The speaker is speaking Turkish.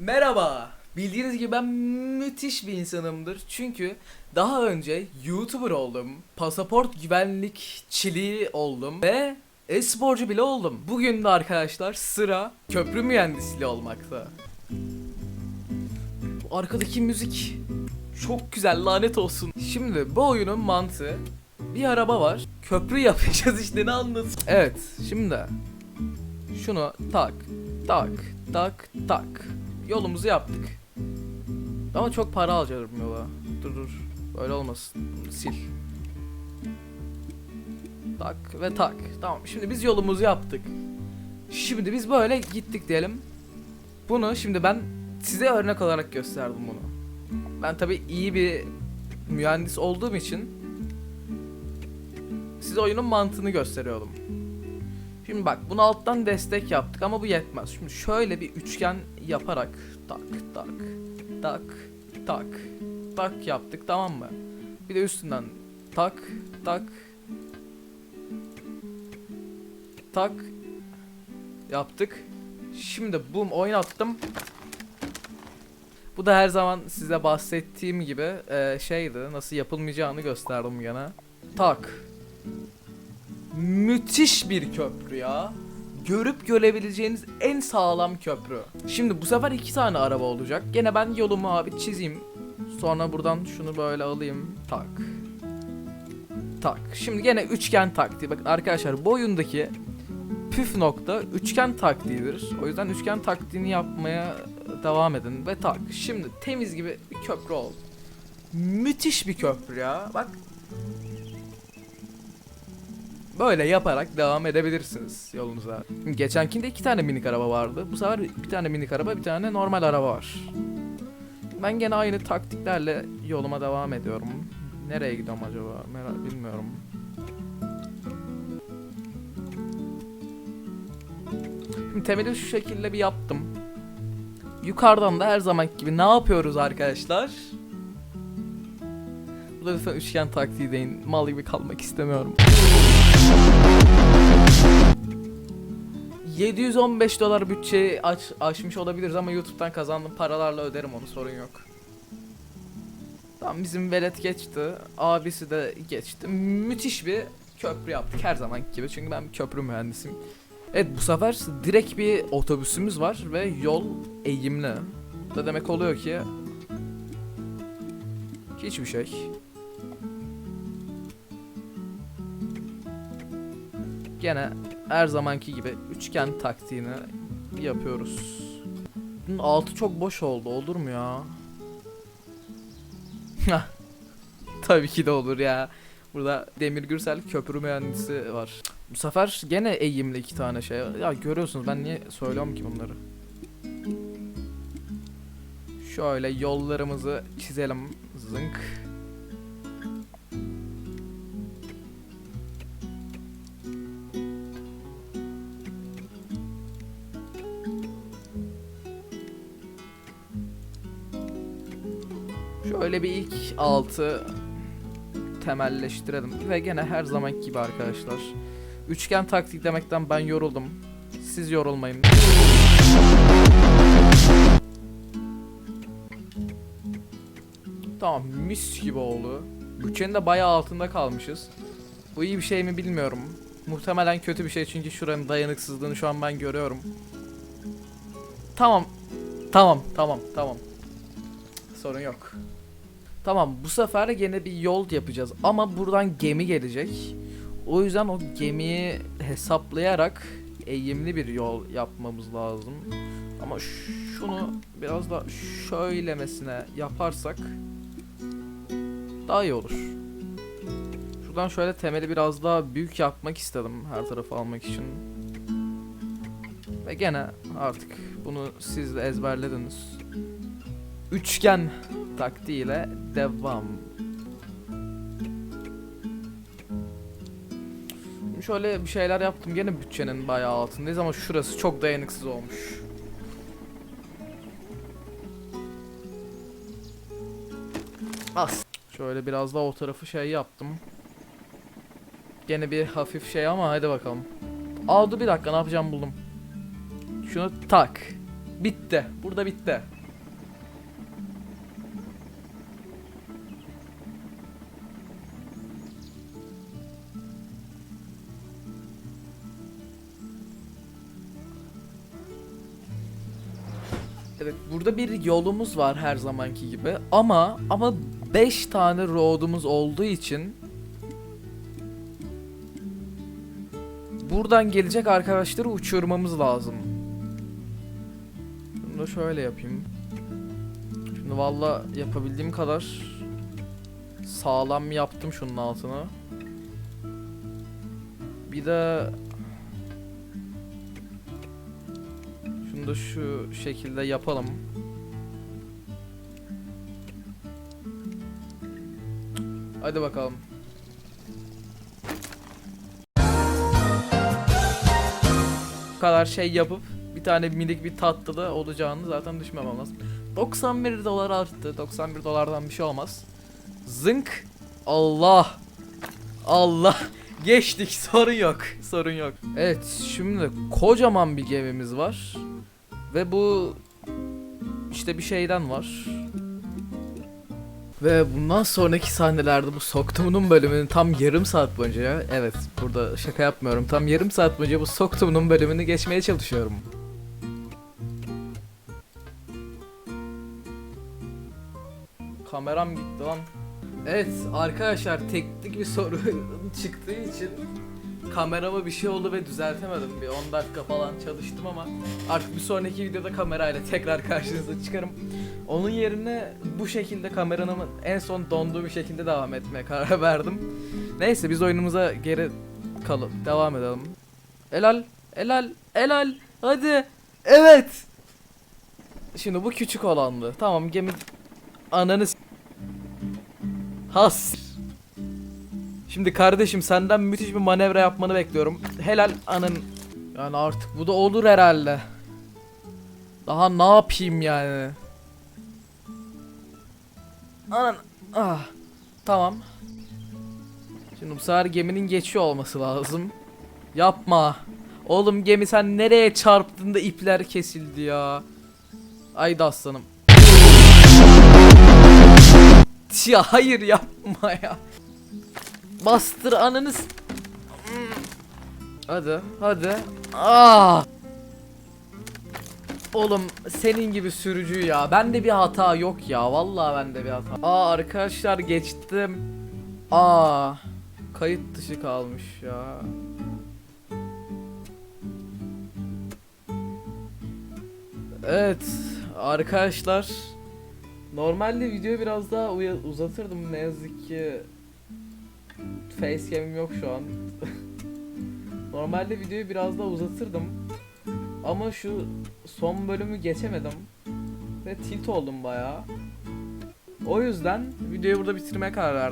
Merhaba. Bildiğiniz gibi ben müthiş bir insanımdır. Çünkü daha önce YouTuber oldum. Pasaport güvenlikçiliği oldum ve e-sporcu bile oldum. Bugün de arkadaşlar sıra köprü mühendisliği olmakta. Bu arkadaki müzik çok güzel lanet olsun. Şimdi bu oyunun mantığı bir araba var. Köprü yapacağız işte ne anlatayım. Evet şimdi şunu tak tak tak tak yolumuzu yaptık. Ama çok para alacağım yola. Dur dur. Böyle olmasın. Sil. Tak ve tak. Tamam. Şimdi biz yolumuzu yaptık. Şimdi biz böyle gittik diyelim. Bunu şimdi ben size örnek olarak gösterdim bunu. Ben tabi iyi bir mühendis olduğum için size oyunun mantığını gösteriyorum. Şimdi bak bunu alttan destek yaptık ama bu yetmez. Şimdi şöyle bir üçgen yaparak tak tak tak tak tak yaptık tamam mı? Bir de üstünden tak tak tak yaptık. Şimdi boom oynattım. Bu da her zaman size bahsettiğim gibi e, şeydi nasıl yapılmayacağını gösterdim gene. Tak müthiş bir köprü ya. Görüp görebileceğiniz en sağlam köprü. Şimdi bu sefer iki tane araba olacak. Gene ben yolumu abi çizeyim. Sonra buradan şunu böyle alayım. Tak. Tak. Şimdi gene üçgen taktiği. Bakın arkadaşlar bu oyundaki püf nokta üçgen taktiğidir. O yüzden üçgen taktiğini yapmaya devam edin ve tak. Şimdi temiz gibi bir köprü oldu. Müthiş bir köprü ya. Bak Böyle yaparak devam edebilirsiniz yolunuza. Geçenkinde iki tane minik araba vardı. Bu sefer bir tane minik araba, bir tane normal araba var. Ben gene aynı taktiklerle yoluma devam ediyorum. Nereye gidiyorum acaba? Merak bilmiyorum. Şimdi temeli şu şekilde bir yaptım. Yukarıdan da her zamanki gibi ne yapıyoruz arkadaşlar? Bu da lütfen üçgen taktiği deyin. Mal gibi kalmak istemiyorum. 715 dolar bütçeyi aç, aşmış olabiliriz ama YouTube'dan kazandığım paralarla öderim onu sorun yok. Tamam bizim velet geçti. Abisi de geçti. Müthiş bir köprü yaptık her zamanki gibi. Çünkü ben bir köprü mühendisiyim. Evet bu sefer direkt bir otobüsümüz var ve yol eğimli. Bu da demek oluyor ki hiçbir şey. Gene her zamanki gibi üçgen taktiğini yapıyoruz. Bunun altı çok boş oldu olur mu ya? Tabii ki de olur ya. Burada Demir Gürsel köprü mühendisi var. Bu sefer gene eğimli iki tane şey. Ya görüyorsunuz ben niye söylüyorum ki bunları? Şöyle yollarımızı çizelim. Zınk. Şöyle bir ilk altı temelleştirelim ve gene her zamanki gibi arkadaşlar. Üçgen taktik demekten ben yoruldum. Siz yorulmayın. Tamam mis gibi oldu. Bütçenin de bayağı altında kalmışız. Bu iyi bir şey mi bilmiyorum. Muhtemelen kötü bir şey çünkü şuranın dayanıksızlığını şu an ben görüyorum. Tamam. Tamam tamam tamam. Sorun yok. Tamam bu sefer gene bir yol yapacağız ama buradan gemi gelecek. O yüzden o gemiyi hesaplayarak eğimli bir yol yapmamız lazım. Ama şunu biraz da şöylemesine yaparsak daha iyi olur. Şuradan şöyle temeli biraz daha büyük yapmak istedim her tarafı almak için. Ve gene artık bunu siz de ezberlediniz. Üçgen taktiğiyle devam. Şimdi Şöyle bir şeyler yaptım. Gene bütçenin bayağı altındayız ama şurası çok dayanıksız olmuş. As. Şöyle biraz daha o tarafı şey yaptım. Gene bir hafif şey ama hadi bakalım. Aa dur bir dakika ne yapacağım buldum. Şunu tak. Bitti. Burada bitti. Evet burada bir yolumuz var her zamanki gibi ama ama 5 tane road'umuz olduğu için buradan gelecek arkadaşları uçurmamız lazım. Bunu da şöyle yapayım. Şimdi valla yapabildiğim kadar sağlam yaptım şunun altını. Bir de şunu da şu şekilde yapalım. Hadi bakalım. Bu kadar şey yapıp bir tane minik bir tatlı da olacağını zaten düşünmemem lazım. 91 dolar arttı. 91 dolardan bir şey olmaz. Zınk. Allah. Allah. Geçtik. Sorun yok. Sorun yok. Evet şimdi kocaman bir gemimiz var. Ve bu işte bir şeyden var. Ve bundan sonraki sahnelerde bu Soktumun'un bölümünü tam yarım saat boyunca. Evet burada şaka yapmıyorum. Tam yarım saat boyunca bu Soktumun'un bölümünü geçmeye çalışıyorum. Kameram gitti lan. Evet arkadaşlar teknik bir soru çıktığı için kamerama bir şey oldu ve düzeltemedim. Bir 10 dakika falan çalıştım ama artık bir sonraki videoda kamerayla tekrar karşınıza çıkarım. Onun yerine bu şekilde kameranın en son donduğu bir şekilde devam etmeye karar verdim. Neyse biz oyunumuza geri kalıp devam edelim. Elal, elal, elal. Hadi. Evet. Şimdi bu küçük olandı. Tamam gemi ananı Has. Şimdi kardeşim senden müthiş bir manevra yapmanı bekliyorum. Helal anın. Yani artık bu da olur herhalde. Daha ne yapayım yani? Anan. Ah. Tamam. Şimdi bu sefer geminin geçiyor olması lazım. Yapma. Oğlum gemi sen nereye çarptın da ipler kesildi ya. Ayda aslanım. Ya hayır yapma ya. Bastır ananı s- Hadi hadi. Aa! Oğlum senin gibi sürücü ya. Bende bir hata yok ya. Vallahi bende bir hata. Aa arkadaşlar geçtim. Aa kayıt dışı kalmış ya. Evet arkadaşlar Normalde videoyu biraz daha uzatırdım ne yazık ki Facecam'im yok şu an. Normalde videoyu biraz daha uzatırdım. Ama şu son bölümü geçemedim. Ve tilt oldum bayağı. O yüzden videoyu burada bitirmeye karar verdim